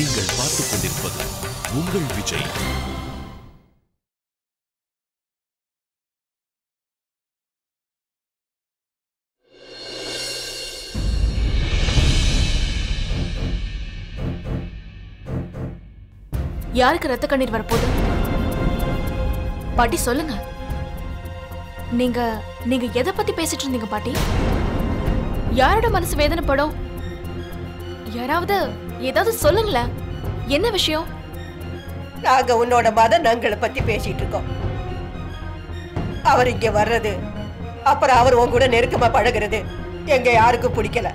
நீங்கள் பார்த்துக் கொண்டிருப்பது உங்கள் விஜய். யாருக்கு ரத்த கண்ணீர் வரப்போகுது? பாட்டி சொல்லுங்க. நீங்க நீங்க எதை பத்தி பேசிட்டு இருந்தீங்க பாட்டி? யாரோட மனசு வேதனைப்படும்? யாராவது ஏதாவது சொல்லுங்களேன். என்ன விஷயம்? நாங்க உன்னோட மத நங்களை பத்தி பேசிட்டு இருக்கோம். அவர் இங்க வர்றது அப்புறம் அவர் உன் கூட நெருக்கமா பழகுறது எங்க யாருக்கும் பிடிக்கல.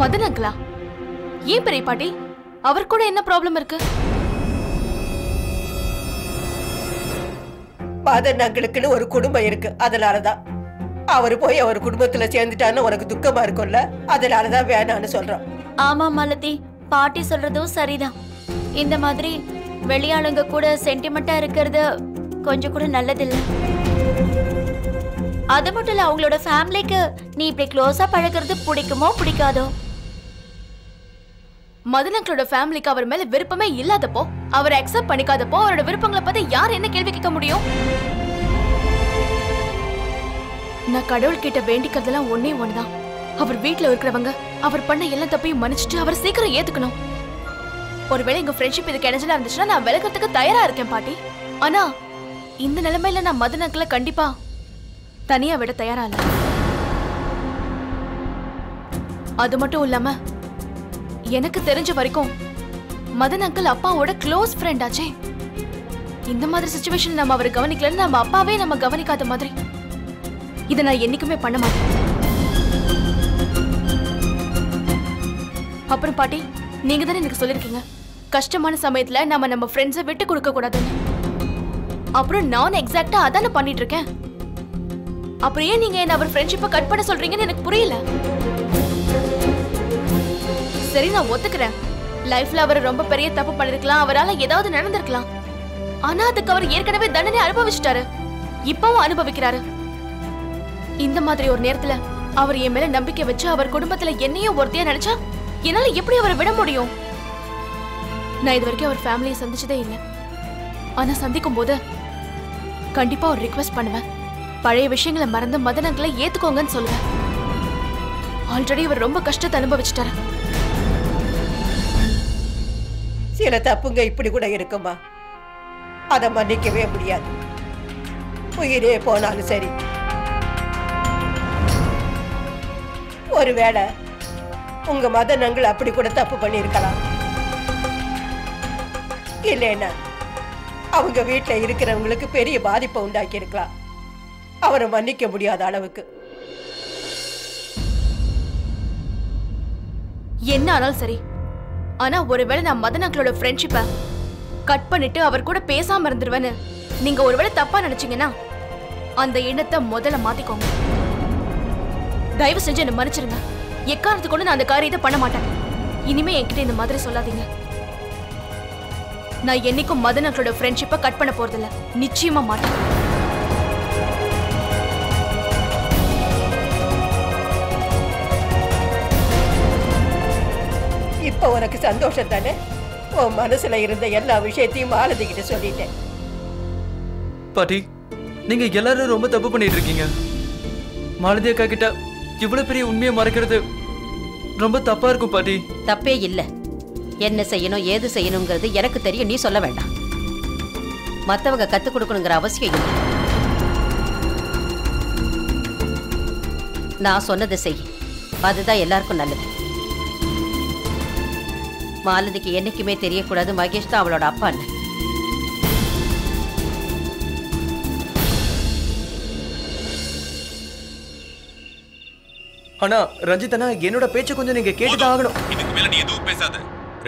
மதன் அங்கிளா ஏன் பெரிய பாட்டி? அவர் கூட என்ன ப்ராப்ளம் இருக்கு? மத நங்களுக்குன்னு ஒரு குடும்பம் இருக்கு அதனாலதான். அவர் போய் அவர் குடும்பத்துல சேர்ந்துட்டான்னு உனக்கு துக்கமா இருக்கும்ல அதனாலதான் வேணான்னு சொல்றோம். ஆமா மாலதி பாட்டி சொல்றதும் சரிதான். இந்த மாதிரி வெளியாளுங்க கூட சென்டிமெண்டா இருக்கிறது கொஞ்சம் கூட நல்லதில்ல. அது மட்டும் இல்ல அவங்களோட ஃபேமிலிக்கு நீ இப்படி க்ளோஸா பழகுறது பிடிக்குமோ பிடிக்காதோ? மதன் அங்கிளோட ஃபேமிலிக்கு அவர் மேல விருப்பமே இல்லாதப்போ அவரை அக்செப்ட் பண்ணிக்காதப்போ அவரோட விருப்பங்களை பத்தி யார் என்ன கேள்வி கேட்க முடியும்? நான் கடவுள் கிட்ட வேண்டிக்கிறதெல்லாம் ஒண்ணே ஒண்ணுதான். அவர் வீட்ல இருக்கிறவங்க அவர் பண்ண எல்லா தப்பையும் மன்னிச்சுட்டு அவர் சீக்கிரம் ஏத்துக்கணும். ஒருவேளை எங்க ஃப்ரெண்ட்ஷிப் இதுக்கு இடைஞ்சலா இருந்துச்சுன்னா நான் விலகிறதுக்கு தயாரா இருக்கேன் பாட்டி. ஆனா இந்த நிலைமையில நான் மதன் அங்கிள கண்டிப்பா தனியா விட தயாரா இல்ல. அது மட்டும் இல்லாம எனக்கு தெரிஞ்ச வரைக்கும் மதன் அங்கிள் அப்பாவோட க்ளோஸ் ஃப்ரெண்ட் ஆச்சே. இந்த மாதிரி சுச்சுவேஷன் நம்ம அவரை கவனிக்கலன்னு நம்ம அப்பாவே நம்ம கவனிக்காத மாதிரி. இதை நான் என்னைக்குமே பண்ண மாட்டேன். அப்புறம் பாட்டி நீங்க தானே எனக்கு சொல்லிருக்கீங்க? கஷ்டமான சமயத்துல நம்ம நம்ம ஃப்ரெண்ட்ஸை விட்டு கொடுக்க கூடாதுன்னு. அப்புறம் நான் எக்ஸாக்ட்டா அதானே பண்ணிட்டு இருக்கேன் அப்புறம் ஏன் நீங்க என்ன அவர் ஃப்ரெண்ட்ஷிப்பை கட் பண்ண சொல்றீங்கன்னு எனக்கு புரியல. சரி நான் ஒத்துக்கிறேன். லைஃப்ல அவர் ரொம்ப பெரிய தப்பு பண்ணிருக்கலாம் அவரால ஏதாவது நடந்திருக்கலாம். ஆனா அதுக்கு அவர் ஏற்கனவே தண்டனை அனுபவிச்சிட்டாரு. இப்பவும் அனுபவிக்கிறாரு. இந்த மாதிரி ஒரு நேரத்துல அவர் என் மேல நம்பிக்கை வச்சு அவர் குடும்பத்துல என்னையும் ஒருத்தையா நினைச்சா என்னால எப்படி அவரை விட முடியும்? நான் இது வரைக்கும் அவர் ஃபேமிலியை சந்திச்சதே இல்லை. ஆனா சந்திக்கும் போது கண்டிப்பா ஒரு ரிக்வெஸ்ட் பண்ணுவேன். பழைய விஷயங்களை மறந்து மதனங்களை ஏத்துக்கோங்கன்னு சொல்லுவேன். ஆல்ரெடி இவர் ரொம்ப கஷ்டத்தை அனுபவிச்சிட்டாரு. சில தப்புங்க இப்படி கூட இருக்குமா? அதை மன்னிக்கவே முடியாது. உயிரே போனாலும் சரி. ஒருவேளை உங்க மதனங்கள் அப்படி கூட தப்பு பண்ணியிருக்கலாம். இல்லைன்னா அவங்க வீட்டுல இருக்கிறவங்களுக்கு பெரிய பாதிப்பை உண்டாக்கி இருக்கலாம் அவரை மன்னிக்க முடியாத அளவுக்கு. என்ன ஆனாலும் சரி. ஆனா ஒருவேளை நான் மதனங்களோட அங்கிளோட ஃப்ரெண்ட்ஷிப்பை கட் பண்ணிட்டு அவர் கூட பேசாம இருந்துருவேன்னு நீங்க ஒருவேளை தப்பா நினைச்சீங்கன்னா அந்த எண்ணத்தை முதல்ல மாத்திக்கோங்க. தயவு செஞ்சு என்ன மன்னிச்சிருங்க. எக்காரணத்து கொண்டு நான் அந்த காரியத்தை பண்ண மாட்டேன்? இனிமே என்கிட்ட இந்த மாதிரி சொல்லாதீங்க. நான் என்னைக்கும் மதன் அங்கிளோட ஃப்ரெண்ட்ஷிப்பை கட் பண்ண போறதில்ல. நிச்சயமா மாட்டேன். இப்ப உனக்கு சந்தோஷம் தானே? உன் மனசுல இருந்த எல்லா விஷயத்தையும் மாலதி கிட்ட சொல்லிட்டேன். பாட்டி நீங்க எல்லாரும் ரொம்ப தப்பு பண்ணிட்டு இருக்கீங்க. மாலதி அக்கா கிட்ட இவ்வளவு பெரிய உண்மையை மறைக்கிறது. ரொம்ப தப்பா இருக்கும் பாட்டி. தப்பே இல்ல. என்ன செய்யணும் ஏது செய்யணுங்கிறது எனக்கு தெரியும் நீ சொல்ல வேண்டாம். மத்தவங்க கற்றுக் கொடுக்கணுங்கிற அவசியம் இல்லை. நான் சொன்னதை செய். அதுதான் எல்லாருக்கும் நல்லது. மாலதிக்கு என்னைக்குமே தெரியக்கூடாது மகேஷ் தான் அவளோட அப்பான்னு ஆனா ரஞ்சிதனா என்னோட பேச்ச கொஞ்சம் நீங்க கேட்டுதான் ஆகணும். இதுக்கு மேல நீ எதுவும் பேசாத.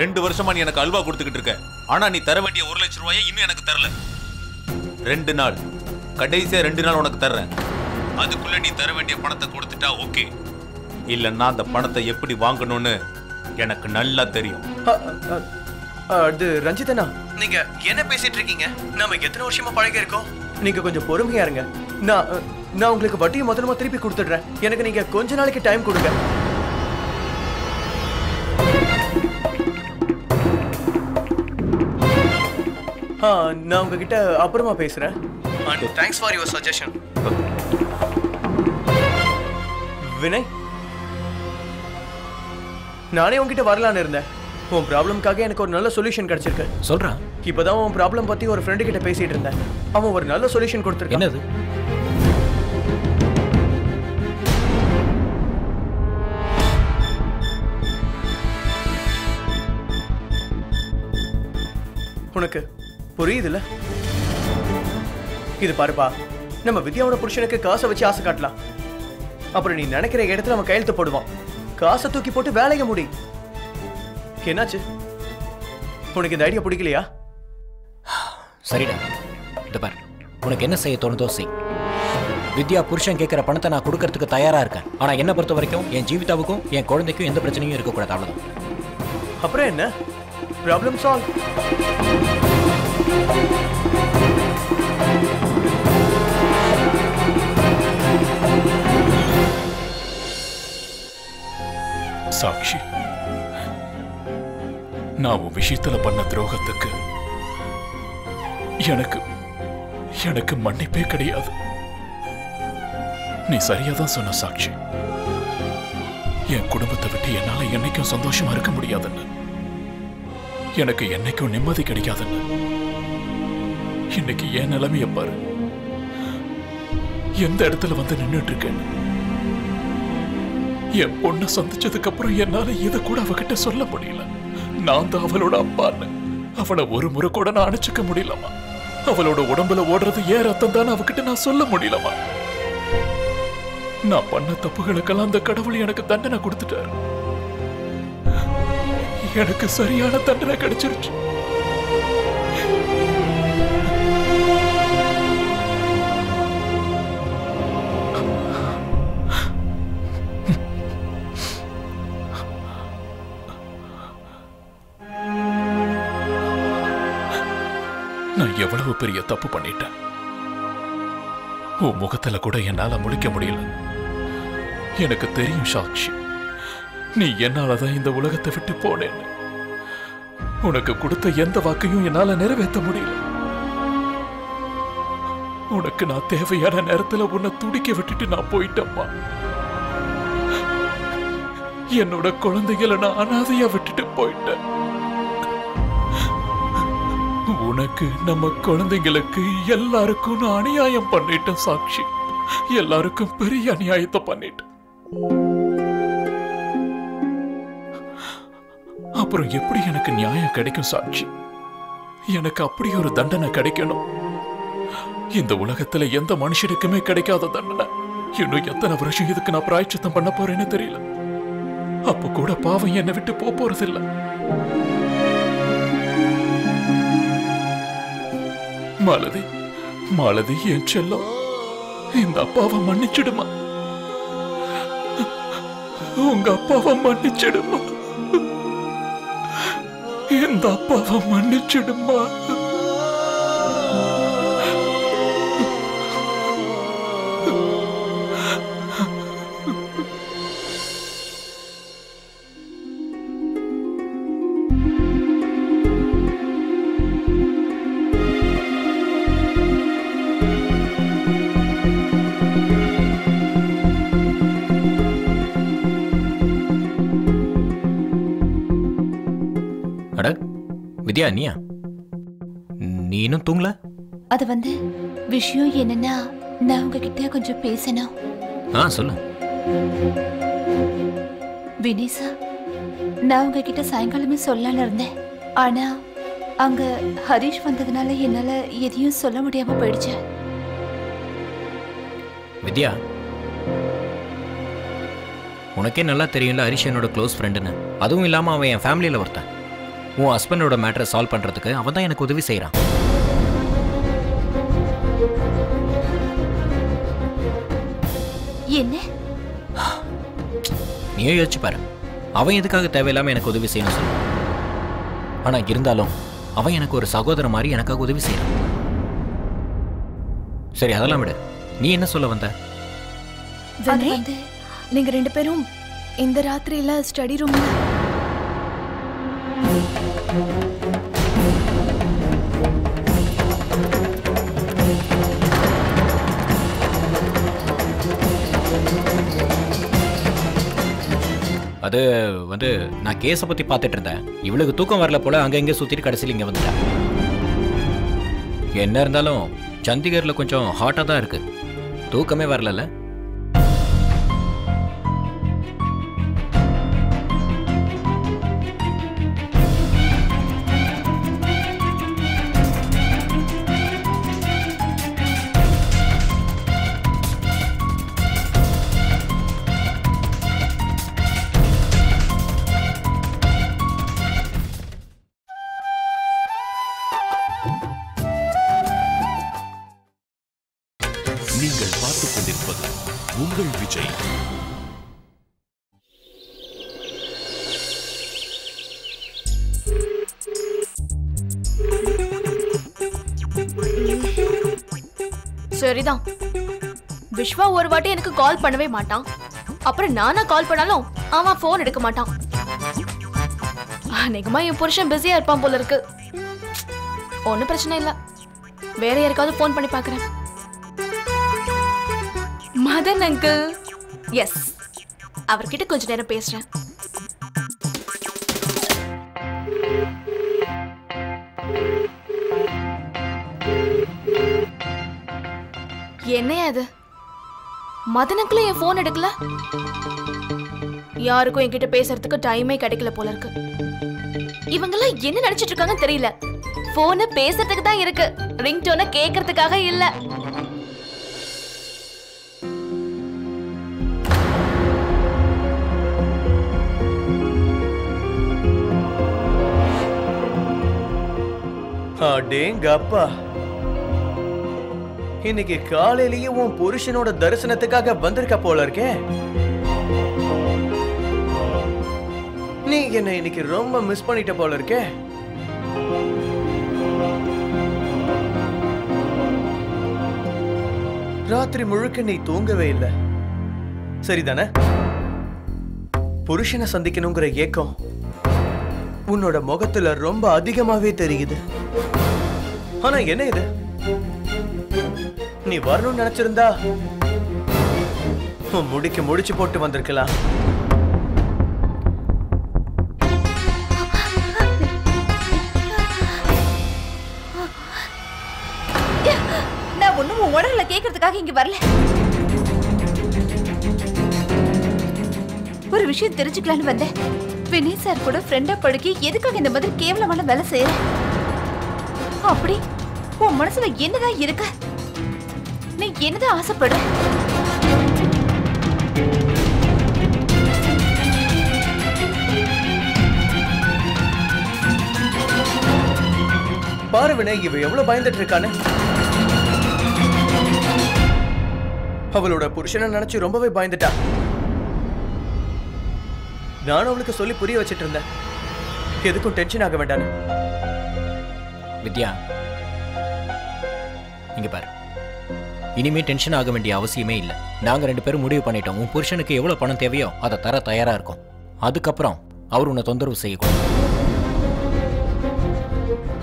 ரெண்டு வருஷமா நீ எனக்கு அல்வா கொடுத்துக்கிட்டு இருக்க. ஆனா நீ தர வேண்டிய ஒரு லட்சம் ரூபாயை இன்னும் எனக்கு தரல. ரெண்டு நாள். கடைசியா ரெண்டு நாள் உனக்கு தர்றேன். அதுக்குள்ள நீ தர வேண்டிய பணத்தை கொடுத்துட்டா ஓகே. இல்லைன்னா அந்த பணத்தை எப்படி வாங்கணும்னு எனக்கு நல்லா தெரியும். அது ரஞ்சிதனா நீங்க என்ன பேசிட்டு இருக்கீங்க? நாம எத்தனை வருஷமா பழகி இருக்கோம் நீங்க கொஞ்சம் பொறுமையா இருங்க. நான் நான் உங்களுக்கு வட்டியை முதல்ல திருப்பி கொடுத்துடுறேன். எனக்கு நீங்க கொஞ்ச நாளைக்கு டைம் கொடுங்க. நான் உங்ககிட்ட அப்புறமா பேசுறேன். And thanks for your suggestion Vinay நானே உங்ககிட்ட வரலான்னு இருந்தேன். உன் ப்ராப்ளம்காக எனக்கு ஒரு நல்ல சொல்யூஷன் கிடைச்சிருக்கு. சொல்றான். இப்பதான் உன் ப்ராப்ளம் பத்தி ஒரு ஃப்ரெண்டு கிட்ட பேசிட்டு இருந்தேன். அவன் ஒரு நல்ல சொல்யூஷன் கொடுத்துருக்கான். என்னது? உனக்கு புரியுதுல்ல இது பாருப்பா நம்ம வித்யாவோட புருஷனுக்கு காசை வச்சு ஆசை காட்டலாம். அப்புறம் நீ நினைக்கிற இடத்துல அவன் கையெழுத்து போடுவான். காசை தூக்கி போட்டு வேலைய முடி. என்னாச்சு? உனக்கு இந்த ஐடியா பிடிக்கலையா? சரிடா. இந்த பார். உனக்கு என்ன செய்ய தோணுதோ செய். வித்யா புருஷன் கேட்குற பணத்தை நான் கொடுக்கறதுக்கு தயாரா இருக்கேன். ஆனா என்னை பொறுத்த வரைக்கும் என் ஜீவிதாவுக்கும் என் குழந்தைக்கும் எந்த பிரச்சனையும் இருக்கக்கூடாது அவ்வளவுதான். அப்புறம் என்ன? ப்ராப்ளம் சால்வ் சாக்ஷி நான் உன் விஷயத்துல பண்ண துரோகத்துக்கு எனக்கு எனக்கு மன்னிப்பே கிடையாது. நீ சரியா தான் சொன்ன சாக்ஷி. என் குடும்பத்தை விட்டு என்னால என்னைக்கும் சந்தோஷமா இருக்க முடியாதுன்னு. எனக்கு என்னைக்கும் நிம்மதி கிடைக்காதுன்னு. இன்னைக்கு என் நிலைமைய பாரு. எந்த இடத்துல வந்து நின்னுட்டு இருக்கேன் என் பொண்ணை சந்திச்சதுக்கு அப்புறம் என்னால இதை கூட அவகிட்ட சொல்ல முடியல. நான் தான் அவளோட அப்பான்னு. அவளை ஒரு முறை கூட நான் அணைச்சிக்க முடியலமா அவளோட உடம்புல ஓடுறது ஏன் ரத்தம் தான் அவகிட்ட நான் சொல்ல முடியலமா நான் பண்ண தப்புகளுக்கெல்லாம் அந்த கடவுள் எனக்கு தண்டனை கொடுத்துட்டாரு. எனக்கு சரியான தண்டனை கிடைச்சிருச்சு. நான் எவ்வளவு பெரிய தப்பு பண்ணிட்டேன். உன் முகத்துல கூட என்னால முழிக்க முடியல. எனக்கு தெரியும் சாக்ஷி. நீ என்னாலதான் இந்த உலகத்தை விட்டு போனேன்னு. உனக்கு கொடுத்த எந்த வாக்கையும் என்னால நிறைவேற்ற முடியல. உனக்கு நான் தேவையான நேரத்துல உன்னை துடிக்க விட்டுட்டு நான் போயிட்டேம்மா. என்னோட குழந்தைகளை நான் அனாதையா விட்டுட்டு போயிட்டேன். உனக்கு நம்ம குழந்தைங்களுக்கு எல்லாருக்கும் நான் அநியாயம் பண்ணிட்டேன் சாட்சி எல்லாருக்கும் பெரிய அநியாயத்தை பண்ணிட்டேன். அப்புறம் எப்படி எனக்கு நியாயம் கிடைக்கும் சாட்சி? எனக்கு அப்படி ஒரு தண்டனை கிடைக்கணும். இந்த உலகத்துல எந்த மனுஷனுக்குமே கிடைக்காத தண்டனை. இன்னும் எத்தனை வருஷம் இதுக்கு நான் பிராய்ச்சித்தம் பண்ண போறேன்னு தெரியல. அப்ப கூட பாவம் என்னை விட்டு போக போறதில்லை. மாலதி மாலதி என் செல்லம் இந்த அப்பாவை மன்னிச்சிடுமா? உங்க அப்பாவை மன்னிச்சிடுமா? இந்த அப்பாவை மன்னிச்சிடுமா? வித்யா நீயா? நீ இன்னும் தூங்கல? அது வந்து விஷயம் என்னன்னா நான் உங்ககிட்ட கொஞ்சம் பேசணும். ஆ சொல்லு. வினேசா நான் உங்ககிட்ட சாயங்காலமே சொல்லலாம்னு இருந்தேன். ஆனா அங்க ஹரிஷ் வந்ததுனால என்னால எதையும் சொல்ல முடியாம போயிடுச்சு. வித்யா உனக்கே நல்லா தெரியும்ல ஹரிஷ் என்னோட க்ளோஸ் ஃப்ரெண்டுன்னு அதுவும் இல்லாமல் அவன் என் ஃபேமிலியில் ஒருத்தன். உன் ஹஸ்பண்டோட மேட்டரை சால்வ் பண்ணுறதுக்கு அவன் தான் எனக்கு உதவி செய்கிறான் என்ன? நீயே யோசிச்சு பாரு. அவன் எதுக்காக தேவையில்லாமல் எனக்கு உதவி செய்யணும் சொல்லு ஆனால் இருந்தாலும் அவன் எனக்கு ஒரு சகோதரன் மாதிரி எனக்காக உதவி செய்கிறான் சரி அதெல்லாம் விடு. நீ என்ன சொல்ல வந்த? நீங்க ரெண்டு பேரும் இந்த ராத்திரியில ஸ்டடி ரூம்ல அது வந்து நான் கேஸை பற்றி பார்த்துட்டு இருந்தேன். இவளுக்கு தூக்கம் வரல போல் அங்கே இங்கே சுற்றிட்டு கடைசியில் இங்கே வந்துட்டேன் என்ன இருந்தாலும் சண்டிகரில் கொஞ்சம் ஹாட்டாக தான் இருக்குது தூக்கமே வரலல்ல. விஸ்வா ஒரு வாட்டி எனக்கு கால் பண்ணவே மாட்டான். அப்புறம் நானா கால் பண்ணாலும் அவன் ஃபோன் எடுக்க மாட்டான். அநேகமா என் புருஷன் பிஸியா இருப்பான் போல இருக்கு. ஒன்றும் பிரச்சனை இல்லை. வேற யாருக்காவது ஃபோன் பண்ணி பாக்குறேன். மதன் அங்கிள் எஸ் அவர்கிட்ட கொஞ்ச நேரம் பேசுறேன். என்னையா அது மதன் என் ஃபோன் எடுக்கல? யாருக்கும் என்கிட்ட பேசுறதுக்கு டைமே கிடைக்கல போல இருக்கு. இவங்கெல்லாம் என்ன நினைச்சிட்டு இருக்காங்கன்னு தெரியல. போன பேசுறதுக்கு தான் இருக்கு. ரிங் டோனை கேட்கறதுக்காக இல்ல. அடேங்கப்பா. இன்னைக்கு காலையிலேயே உன் புருஷனோட தரிசனத்துக்காக வந்திருக்க போல இருக்கே. நீ என்ன இன்னைக்கு ரொம்ப மிஸ் பண்ணிட்ட போல இருக்கே. ராத்திரி முழுக்க நீ தூங்கவே இல்லை. சரிதானே? புருஷனை சந்திக்கணுங்கிற ஏக்கம் உன்னோட முகத்துல ரொம்ப அதிகமாவே தெரியுது. ஆனா என்ன இது? நீ வரணும்னு நினைச்சிருந்தா உன் முடிக்கு முடிச்சு போட்டு வந்திருக்கலாம். நான் ஒண்ணும் உன் உடல்ல கேட்கறதுக்காக இங்க வரல. ஒரு விஷயம் தெரிஞ்சுக்கலான்னு வந்தேன். வினய் சார் கூட ஃப்ரெண்டா படுக்கி எதுக்காக இந்த மாதிரி கேவலமான வேலை செய்யற? அப்படி உன் மனசுல என்னதான் இருக்கு? என்னதான் ஆசைப்படுற பாரு வினய் இவ எவ்வளவு பயந்துட்டு இருக்கான்னு அவளோட புருஷனை நினைச்சு ரொம்பவே பயந்துட்டா. நானும் அவளுக்கு சொல்லி புரிய வச்சிட்டு இருந்தேன் எதுக்கும் டென்ஷன் ஆக வேண்டான்னு. வித்யா இங்க பாரு. இனிமே டென்ஷன் ஆக வேண்டிய அவசியமே இல்லை. நாங்க ரெண்டு பேரும் முடிவு பண்ணிட்டோம். உன் புருஷனுக்கு எவ்வளவு பணம் தேவையோ அதை தர தயாரா இருக்கும். அதுக்கப்புறம் அவர் உன்னை தொந்தரவு செய்யக்கூடாது.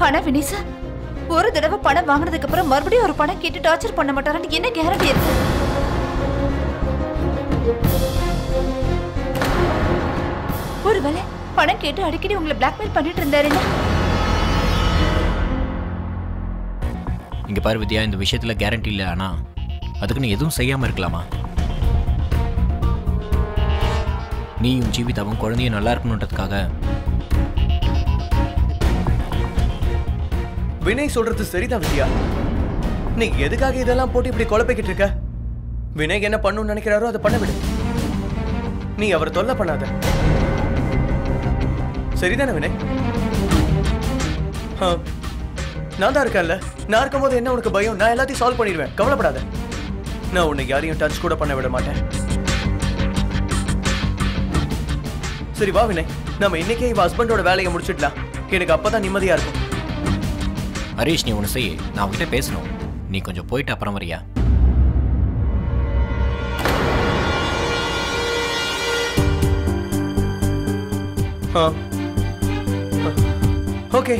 ஆனா வினய் சார் ஒரு தடவை பணம் வாங்கினதுக்கு அப்புறம் மறுபடியும் ஒரு பணம் கேட்டு டார்ச்சர் பண்ண மாட்டாரான்னு என்ன கேரண்டி இருக்கு? ஒருவேளை பணம் கேட்டு அடிக்கடி உங்களை பிளாக்மெயில் பண்ணிட்டு இருந்தாருன்னா இங்கே பாரு வித்யா இந்த விஷயத்துல கேரண்டி இல்லை ஆனால் அதுக்கு நீ எதுவும் செய்யாமல் இருக்கலாமா? நீயும் ஜீவிதாவும் குழந்தையும் நல்லா இருக்கணுன்றதுக்காக. வினய் சொல்றது சரிதான் வித்யா. நீ எதுக்காக இதெல்லாம் போட்டு இப்படி குழப்பிக்கிட்டு இருக்க? வினய் என்ன பண்ணணும்னு நினைக்கிறாரோ அதை பண்ண விடு. நீ அவரை தொல்லை பண்ணாத. சரிதானே வினய்? ஆ, நான் தான் இருக்கேன்ல. நான் இருக்கும்போது என்ன உனக்கு பயம்? நான் எல்லாத்தையும் சால்வ் பண்ணிடுவேன். கவலைப்படாத. நான் உன்னை யாரையும் டச் கூட பண்ண விட மாட்டேன். சரி வா வினய். நம்ம இன்னைக்கே இவ ஹஸ்பண்டோட வேலையை முடிச்சிடலாம். எனக்கு அப்பதான் நிம்மதியா இருக்கும். ஹரீஷ் நீ ஒன்று செய். நான் அவன்கிட்ட பேசணும். நீ கொஞ்சம் போயிட்டு அப்புறம் வரியா? Okay.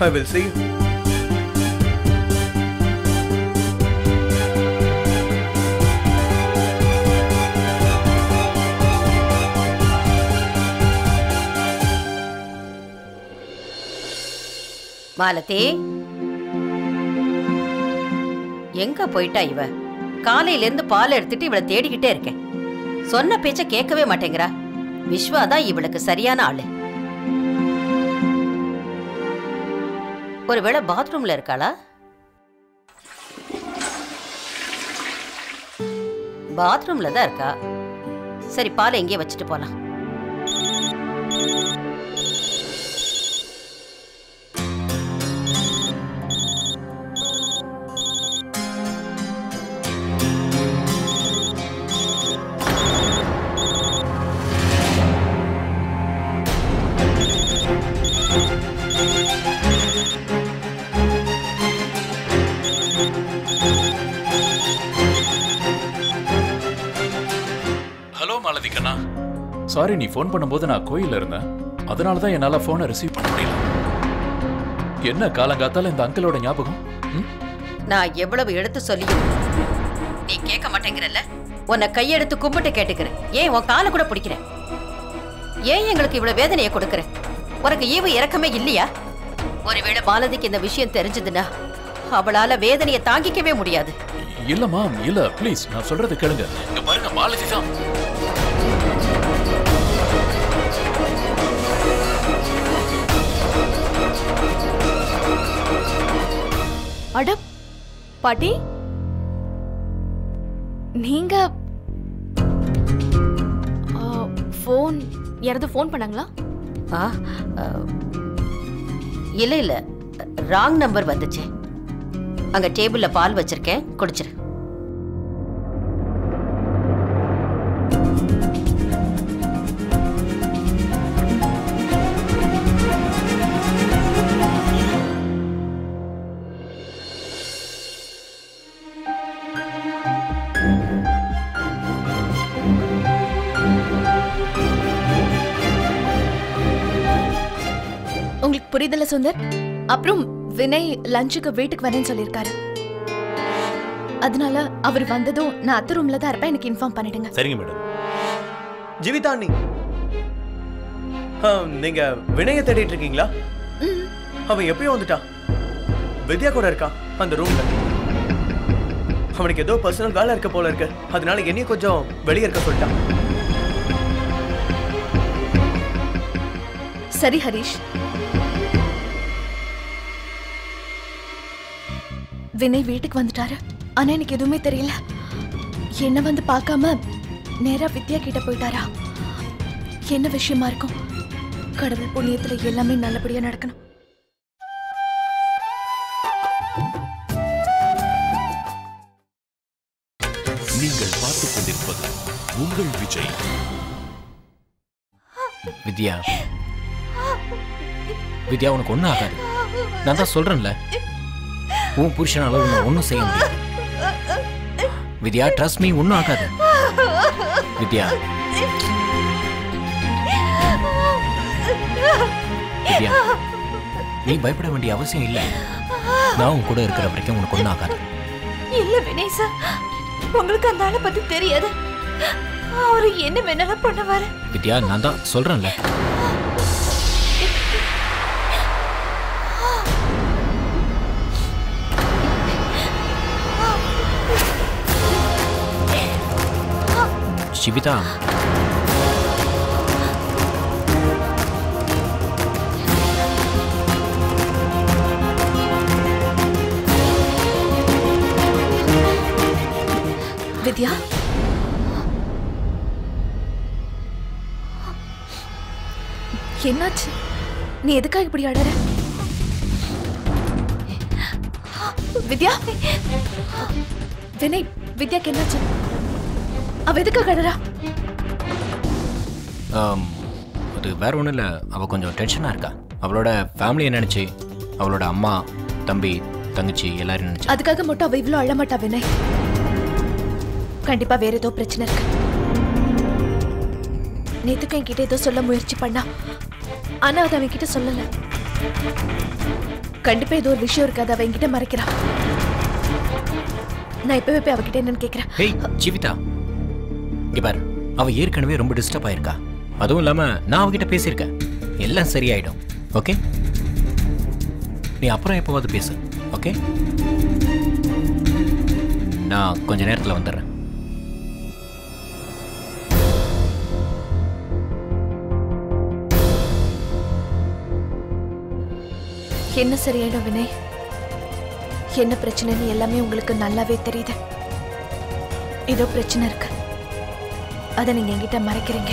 I will see you. Malathi. எங்க போயிட்டா இவ? காலையிலேருந்து பால் எடுத்துட்டு இவளை தேடிக்கிட்டே இருக்கேன். சொன்ன பேச்சை கேட்கவே மாட்டேங்கிறா. விஸ்வா தான் இவளுக்கு சரியான ஆளு. ஒருவேளை பாத்ரூம்ல இருக்காளா? பாத்ரூம்ல தான் இருக்கா? சரி பாலை எங்கேயே வச்சுட்டு போலாம். சாரி நீ ஃபோன் பண்ணும்போது நான் கோயில்ல இருந்தேன். அதனால தான் என்னால ஃபோனை ரிசீவ் பண்ண முடியல. என்ன காலங்காத்தால இந்த அங்கிளோட ஞாபகம்? நான் எவ்வளவு எடுத்து சொல்லியும் நீ கேட்க மாட்டேங்கிறல்ல? உன்னை கையெடுத்து கும்பிட்டு கேட்டுக்கிறேன். ஏன் உன் காலை கூட பிடிக்கிறேன்? ஏன் எங்களுக்கு இவ்வளவு வேதனையை கொடுக்கற உனக்கு ஈவு இறக்கமே இல்லையா? ஒருவேளை பாலதிக்கு இந்த விஷயம் தெரிஞ்சதுன்னா அவளால வேதனையை தாங்கிக்கவே முடியாது. இல்லம்மா இல்ல ப்ளீஸ் நான் சொல்றது கேளுங்க. இங்க பாருங்க மாலதி தான். அட பாட்டி. நீங்க ஃபோன் யாராவது ஃபோன் பண்ணாங்களா? ஆ இல்லை இல்லை. ராங் நம்பர் வந்துச்சு. அங்கே டேபிளில் பால் வச்சிருக்கேன் குடிச்சிரு. புரியுதுல்ல சுந்தர் அப்புறம் வினய் லஞ்சுக்கு வீட்டுக்கு வரேன்னு சொல்லியிருக்காரு. அதனால அவர் வந்ததும் நான் அத்தை ரூம்ல தான் இருப்பேன் எனக்கு இன்ஃபார்ம் பண்ணிடுங்க. சரிங்க மேடம் ஜீவிதா ஆ, நீங்க வினய தேடிட்டு இருக்கீங்களா? ம். அவன் எப்பயும் வந்துட்டான் வித்யா கூட இருக்கான் அந்த ரூம்ல அவனுக்கு ஏதோ பர்சனல் வேலை இருக்க போல இருக்கு. அதனால என்னையும் கொஞ்சம் வெளியே இருக்க சொல்லிட்டான் சரி ஹரிஷ். வினய் வீட்டுக்கு வந்துட்டாரு. ஆனா எனக்கு எதுவுமே தெரியல. என்ன வந்து பார்க்காம நேரா வித்யா கிட்ட போயிட்டாரா? என்ன விஷயமா இருக்கும்? கடவுள் புண்ணியத்துல எல்லாமே நல்லபடியா நடக்கணும். நீங்கள் பார்த்துக் கொண்டிருப்பது உங்கள் விஜய். வித்யா. வித்யா உனக்கு ஒன்றும் ஆகாது. நான் தான் சொல்றேன்ல. உன் புருஷனால உன்னை ஒன்றும் செய்ய முடியாது வித்யா ட்ரஸ்ட் மீ ஒன்றும் ஆகாது. வித்யா. வித்யா நீ பயப்பட வேண்டிய அவசியம் இல்லை. நான் உன் கூட இருக்கிற வரைக்கும் உனக்கு ஒன்றும் ஆகாது. இல்ல வினய் சார் உங்களுக்கு அந்த ஆளை பத்தி தெரியாது. அவரு என்ன வேணாலும் பண்ணுவாரு. வித்யா நான் தான் சொல்றேன்ல. சிவிதா வித்யா என்னாச்சு நீ எதுக்காக இப்படி அழற வித்யா வினய் வித்யாக்கு என்னாச்சு அவ எதுக்காக ஆம், அது வேற ஒன்றும் இல்லை. அவள் கொஞ்சம் டென்ஷனாக இருக்கா. அவளோட ஃபேமிலியை நினச்சி? அவளோட அம்மா தம்பி தங்கச்சி எல்லாரையும் நினச்சி? அதுக்காக மட்டும் அவ இவ்ளோ அழமாட்டா வினய்? கண்டிப்பா வேற ஏதோ பிரச்சனை இருக்கு. நேத்துக்கு என்கிட்ட ஏதோ சொல்ல முயற்சி பண்ணா. ஆனா அது அவன் கிட்ட சொல்லல. கண்டிப்பா ஏதோ ஒரு விஷயம் இருக்கு அது அவ என்கிட்ட மறைக்கிறா. நான் இப்பவே போய் அவகிட்ட என்னன்னு கேக்குறேன். ஜீவிதா. இங்க பாரு அவ ஏற்கனவே ரொம்ப டிஸ்டர்ப் ஆயிருக்கா. அதுவும் இல்லாம நான் அவகிட்ட பேசியிருக்கேன். எல்லாம் சரியாயிடும் ஓகே? நீ அப்புறம் எப்போவாது பேசு ஓகே? நான் கொஞ்ச நேரத்தில் வந்துடுறேன். என்ன சரியாயிடும் வினய்? என்ன பிரச்சனைன்னு எல்லாமே உங்களுக்கு நல்லாவே தெரியுது. ஏதோ பிரச்சனை இருக்கு. அதை நீங்க என்கிட்ட மறைக்கிறீங்க.